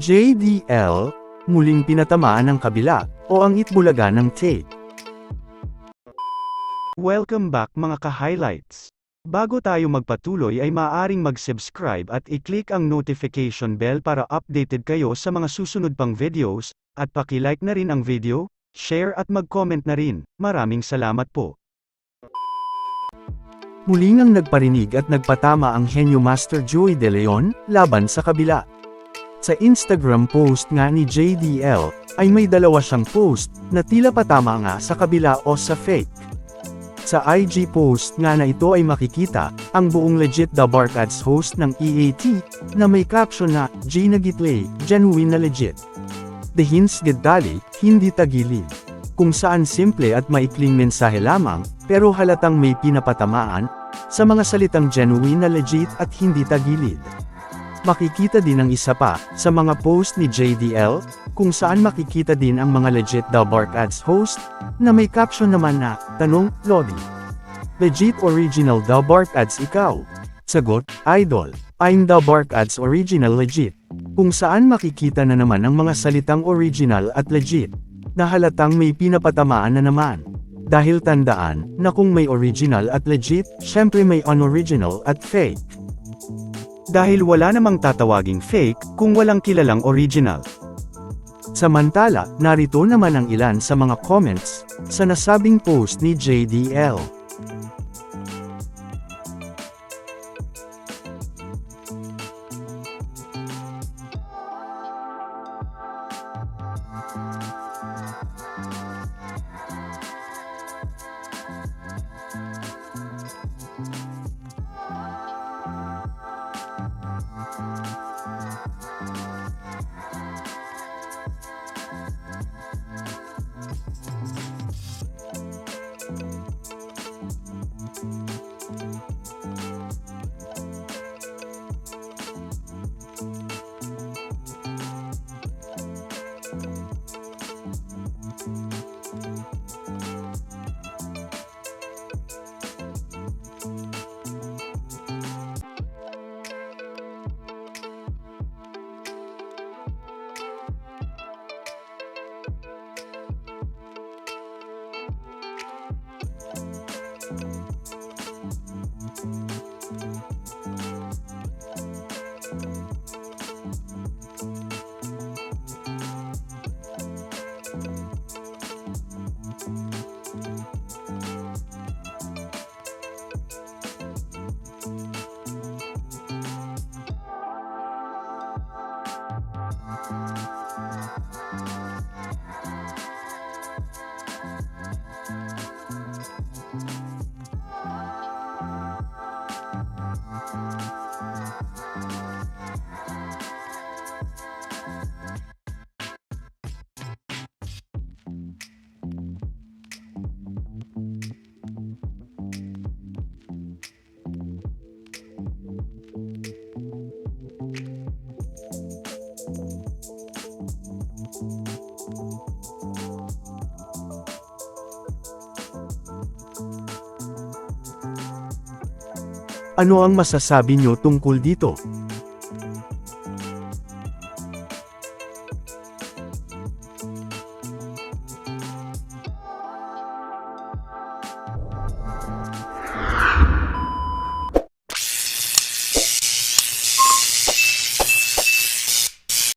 JDL, muling pinatamaan ng kabila, o ang itbulaga ng tape. Welcome back mga ka-highlights. Bago tayo magpatuloy ay maaaring mag-subscribe at i-click ang notification bell para updated kayo sa mga susunod pang videos, at paki-like na rin ang video, share at mag-comment na rin. Maraming salamat po. Muli ngang nagparinig at nagpatama ang henyo Master Joey De Leon, laban sa kabila. Sa Instagram post nga ni JDL, ay may dalawa siyang post, na tila patama nga sa kabila o sa fake. Sa IG post nga na ito ay makikita, ang buong legit The Bark Ads host ng EAT, na may caption na, G na gitlay, genuine na legit. The hints gedali, hindi tagilid. Kung saan simple at maikling mensahe lamang, pero halatang may pinapatamaan, sa mga salitang genuine na legit at hindi tagilid. Makikita din ang isa pa, sa mga post ni JDL, kung saan makikita din ang mga legit The Bark Ads host, na may caption naman na, Tanong, Lodi. Legit original The Bark Ads ikaw? Sagot, Idol. I'm The Bark Ads original legit. Kung saan makikita na naman ang mga salitang original at legit, na halatang may pinapatamaan na naman. Dahil tandaan, na kung may original at legit, syempre may unoriginal at fake. Dahil wala namang tatawaging fake, kung walang kilalang original. Samantala, narito naman ang ilan sa mga comments, sa nasabing post ni JDL. Ano ang masasabi nyo tungkol dito?